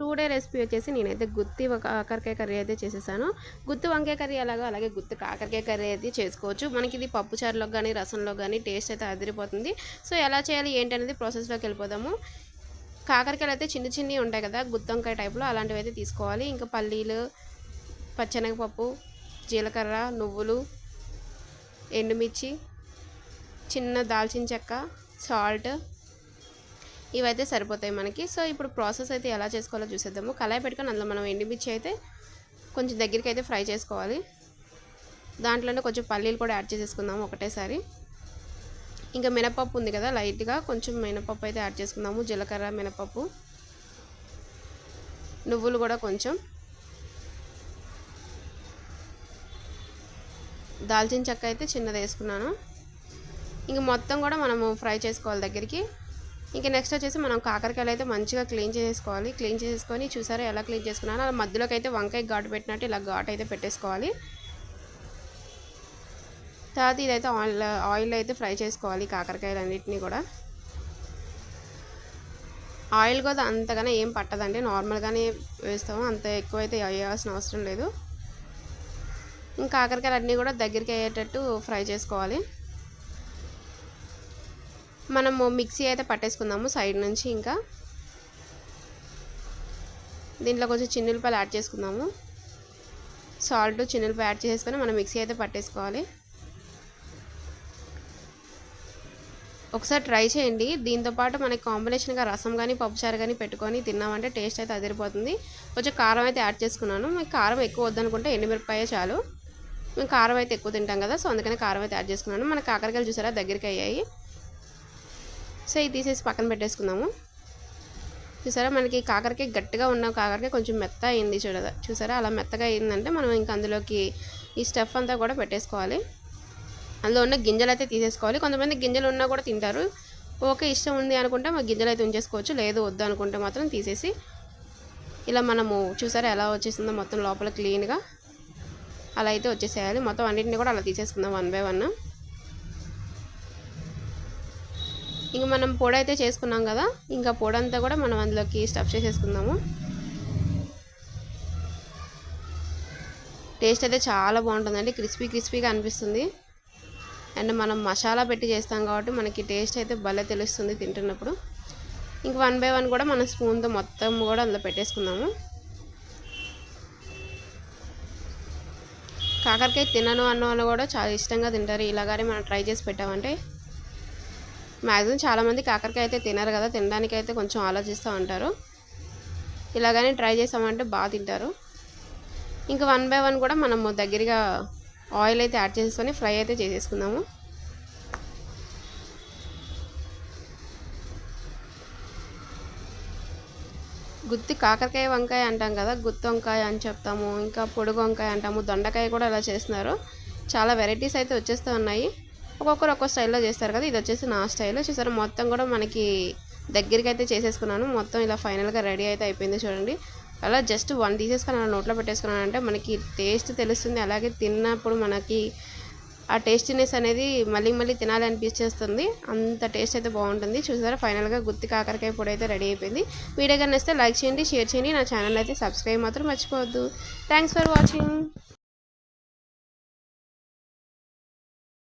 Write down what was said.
Two day recipe వచ్చేసి నేనైతే గుత్తి ఒక కాకరకాయ కర్రీ అయితే చేసేసాను. గుత్తి వంకాయ కర్రీ అలాగా అలాగే గుత్తి కాకరకాయ కర్రీ అయితే చేసుకోవచ్చు. మనకి ఇది పప్పు చారులో కానీ రసంలో కానీ టేస్ట్ అయితే అదిరిపోతుంది. సో ఎలా చేయాలి ఏంటనేది ప్రాసెస్లోకి వెళ్ళిపోదాము. కాకరకాయలు అయితే చిన్న చిన్నవి ఉంటాయి కదా గుత్తి వంకాయ టైప్లో అలాంటివి అయితే తీసుకోవాలి. ఇంకా పల్లీలు పచ్చనగపప్పు జీలకర్ర నువ్వులు ఎండుమిర్చి చిన్న దాల్చిన చెక్క సాల్ట్ ఇవైతే సరిపోతాయి మనకి. సో ఇప్పుడు ప్రాసెస్ అయితే ఎలా చేసుకోవాలో చూసేద్దాము. కళాయి పెట్టుకొని అందులో మనం ఎండిమిర్చి అయితే కొంచెం దగ్గరికి అయితే ఫ్రై చేసుకోవాలి. దాంట్లోనే కొంచెం పల్లీలు కూడా యాడ్ చేసేసుకుందాము ఒకటేసారి. ఇంకా మినపప్పు ఉంది కదా లైట్గా కొంచెం మినపప్పు అయితే యాడ్ చేసుకుందాము. జీలకర్ర మినపప్పు నువ్వులు కూడా కొంచెం. దాల్చిన చెక్క అయితే చిన్నది వేసుకున్నాను. ఇంక మొత్తం కూడా మనము ఫ్రై చేసుకోవాలి దగ్గరికి. ఇంకా నెక్స్ట్ వచ్చేసి మనం కాకరకాయలు అయితే మంచిగా క్లీన్ చేసుకోవాలి క్లీన్ చేసుకొని చూసారా ఎలా క్లీన్ చేసుకున్నాను అలా మధ్యలోకి అయితే వంకాయ ఘాటు పెట్టినట్టు ఇలా ఘాటు అయితే పెట్టేసుకోవాలి. తర్వాత ఇదైతే ఆయిల్ ఆయిల్ అయితే ఫ్రై చేసుకోవాలి కాకరకాయలు అన్నిటినీ కూడా. ఆయిల్ కూడా అంతగానే ఏం పట్టదండి. నార్మల్గానే వేస్తాము. అంత ఎక్కువ అయితే వేయాల్సిన అవసరం లేదు. ఇంకా కాకరకాయలు అన్నీ కూడా దగ్గరికి అయ్యేటట్టు ఫ్రై చేసుకోవాలి. మనము మిక్సీ అయితే పట్టేసుకుందాము సైడ్ నుంచి ఇంకా. దీంట్లో కొంచెం చిన్నులపాయలు యాడ్ చేసుకుందాము. సాల్ట్ చిన్నులపాయ యాడ్ చేసేసుకొని మనం మిక్సీ అయితే పట్టేసుకోవాలి. ఒకసారి ట్రై చేయండి. దీంతోపాటు మనకి కాంబినేషన్గా రసం కానీ పప్పుచారు కానీ పెట్టుకొని తిన్నామంటే టేస్ట్ అయితే అదిరిపోతుంది. కొంచెం కారం అయితే యాడ్ చేసుకున్నాను. మీకు కారం ఎక్కువ వద్దనుకుంటే ఎండుమిరపకాయ చాలు. మేము కారం అయితే ఎక్కువ తింటాం కదా సో అందుకని కారం అయితే యాడ్ చేసుకున్నాను. మన కాకరకాయలు చూసారా దగ్గరికి అయ్యాయి. సో ఇది తీసేసి పక్కన పెట్టేసుకుందాము. చూసారా? మనకి కాకరకాయ గట్టిగా ఉన్న కాకరకాయ కొంచెం మెత్త అయింది చూడదా? చూసారా? అలా మెత్తగా అయిందంటే మనం ఇంకా అందులోకి ఈ స్టఫ్ అంతా కూడా పెట్టేసుకోవాలి. అందులో ఉన్న గింజలు అయితే తీసేసుకోవాలి. కొంతమంది గింజలు ఉన్నా కూడా తింటారు. ఓకే ఇష్టం ఉంది అనుకుంటే మా గింజలు అయితే ఉంచేసుకోవచ్చు. లేదు వద్దు అనుకుంటే మాత్రం తీసేసి ఇలా మనము చూసారా ఎలా వచ్చేసిందో మొత్తం లోపల క్లీన్గా అలా అయితే వచ్చేసేయాలి. మొత్తం అన్నింటినీ కూడా అలా తీసేసుకుందాం వన్ బై వన్. ఇంక మనం పొడి అయితే చేసుకున్నాం కదా ఇంకా పొడి అంతా కూడా మనం అందులోకి స్టఫ్ చేసేసుకుందాము. టేస్ట్ అయితే చాలా బాగుంటుందండి క్రిస్పీ క్రిస్పీగా అనిపిస్తుంది. అండ్ మనం మసాలా పెట్టి చేస్తాం కాబట్టి మనకి టేస్ట్ అయితే భలే తెలుస్తుంది తింటున్నప్పుడు. ఇంక వన్ బై వన్ కూడా మన స్పూన్తో మొత్తం కూడా అందులో పెట్టేసుకుందాము. కాకరకాయ తినను అన్న వాళ్ళు కూడా చాలా ఇష్టంగా తింటారు. ఇలాగానే మనం ట్రై చేసి పెట్టామంటే మ్యాక్సిమం చాలామంది కాకరకాయ అయితే తినరు కదా తినడానికి అయితే కొంచెం ఆలోచిస్తూ ఉంటారు. ఇలాగనే ట్రై చేసామంటే బాగా తింటారు. ఇంకా వన్ బై వన్ కూడా మనము దగ్గరగా ఆయిల్ అయితే యాడ్ చేసుకొని ఫ్రై అయితే చేసేసుకుందాము. గుత్తి కాకరకాయ వంకాయ అంటాం కదా గుత్తి వంకాయ అని చెప్తాము ఇంకా పొడుగు వంకాయ అంటాము దొండకాయ కూడా అలా చేస్తున్నారు. చాలా వెరైటీస్ అయితే వచ్చేస్తూ ఉన్నాయి. ఒక్కొక్కరు ఒక్కో స్టైల్లో చేస్తారు కదా ఇది వచ్చేసి నా స్టైల్ చూసారు మొత్తం కూడా మనకి దగ్గరికి అయితే చేసేసుకున్నాను. మొత్తం ఇలా ఫైనల్గా రెడీ అయితే అయిపోయింది చూడండి. అలా జస్ట్ వన్ తీసేసుకొని అలా నోట్లో పెట్టేసుకున్నాను అంటే మనకి టేస్ట్ తెలుస్తుంది. అలాగే తిన్నప్పుడు మనకి ఆ టేస్టీనెస్ అనేది మళ్ళీ మళ్ళీ తినాలి అనిపించేస్తుంది. అంత టేస్ట్ అయితే బాగుంటుంది. చూసారా ఫైనల్గా గుత్తి కాకరకాయ పొడి అయితే రెడీ అయిపోయింది. వీడియో కానీ లైక్ చేయండి షేర్ చేయండి. నా ఛానల్ అయితే సబ్స్క్రైబ్ మాత్రం మర్చిపోవద్దు. Thanks for watching